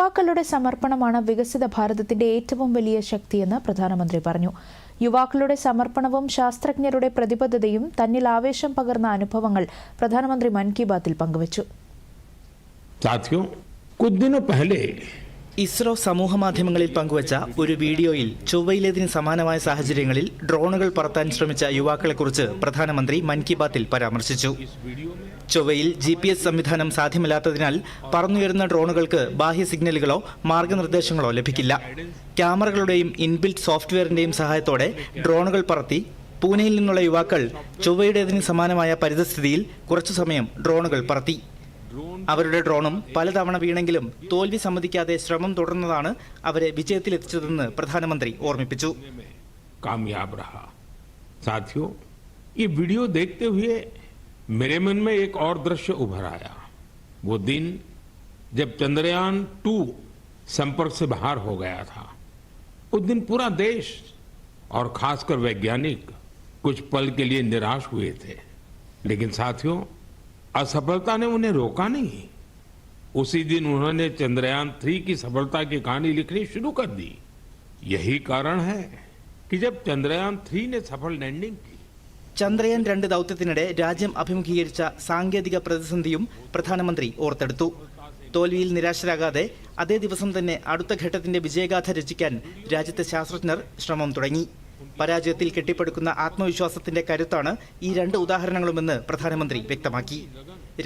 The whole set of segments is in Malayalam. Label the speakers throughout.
Speaker 1: യുവാക്കളുടെ സമർപ്പണമാണ് വികസിത ഭാരതത്തിന്റെ ഏറ്റവും വലിയ ശക്തിയെന്ന് പ്രധാനമന്ത്രി പറഞ്ഞു യുവാക്കളുടെ സമർപ്പണവും ശാസ്ത്രജ്ഞരുടെ പ്രതിബദ്ധതയും തന്നിൽ ആവേശം പകർന്ന അനുഭവങ്ങൾ പ്രധാനമന്ത്രി മൻ കി ബാത്തിൽ പങ്കുവച്ചു
Speaker 2: साथियों कुछ दिनों पहले
Speaker 3: ഇസ്രോ സമൂഹ മാധ്യമങ്ങളിൽ പങ്കുവച്ച ഒരു വീഡിയോയിൽ ചൊവ്വയിലേതിന് സമാനമായ സാഹചര്യങ്ങളിൽ ഡ്രോണുകൾ പറത്താൻ ശ്രമിച്ച യുവാക്കളെക്കുറിച്ച് പ്രധാനമന്ത്രി മൻ കി ബാത്തിൽ പരാമർശിച്ചു. ചൊവ്വയിൽ ജി പി എസ് സംവിധാനം സാധ്യമല്ലാത്തതിനാൽ പറന്നുയരുന്ന ഡ്രോണുകൾക്ക് ബാഹ്യ സിഗ്നലുകളോ മാർഗനിർദ്ദേശങ്ങളോ ലഭിക്കില്ല. ക്യാമറകളുടെയും ഇൻബിൽറ്റ് സോഫ്റ്റ്വെയറിന്റെയും സഹായത്തോടെ ഡ്രോണുകൾ പറത്തി പൂനെയിൽ നിന്നുള്ള യുവാക്കൾ ചൊവ്വയുടേതിന് സമാനമായ പരിതസ്ഥിതിയിൽ കുറച്ചു സമയം ഡ്രോണുകൾ പറത്തി. അവരുടെ ഡ്രോണും പലതവണ വീണെങ്കിലും തോൽവി സമ്മതിക്കാതെ ശ്രമം തുടർന്നതാണ് അവരെ വിജയത്തിലെത്തിച്ചതെന്ന് പ്രധാനമന്ത്രി ഓർമ്മിപ്പിച്ചു
Speaker 2: कामयाब रहा साथियों ये वीडियो देखते हुए मेरे मन में एक और दृश्य उभर आया वो दिन जब चंद्रयान टू संपर्क से बाहर हो गया था उस दिन पूरा देश और खासकर वैज्ञानिक कुछ पल के लिए निराश हुए थे लेकिन साथियों असफलता ने उन्हें रोका नहीं उसी दिन उन्होंने चंद्रयान थ्री की सफलता की कहानी लिखनी शुरू कर दी यही कारण है कि जब चंद्रयान थ्री ने सफल लैंडिंग की
Speaker 3: ചന്ദ്രയാൻ രണ്ട് ദൗത്യത്തിനിടെ രാജ്യം അഭിമുഖീകരിച്ച സാങ്കേതിക പ്രതിസന്ധിയും പ്രധാനമന്ത്രി ഓർത്തെടുത്തു തോൽവിയിൽ നിരാശരാകാതെ അതേ ദിവസം തന്നെ അടുത്ത ഘട്ടത്തിന്റെ വിജയഗാഥ രചിക്കാൻ രാജ്യത്തെ ശാസ്ത്രജ്ഞർ ശ്രമം തുടങ്ങി പരാജയത്തിൽ കെട്ടിപ്പടുക്കുന്ന ആത്മവിശ്വാസത്തിന്റെ കരുത്താണ് ഈ രണ്ട് ഉദാഹരണങ്ങളുമെന്ന് പ്രധാനമന്ത്രി വ്യക്തമാക്കി.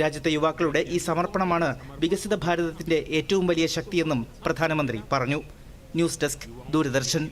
Speaker 3: രാജ്യത്തെ യുവാക്കളുടെ ഈ സമർപ്പണമാണ് വികസിത ഭാരതത്തിന്റെ ഏറ്റവും വലിയ ശക്തിയെന്നും പ്രധാനമന്ത്രി പറഞ്ഞു. News desk Doordarshan.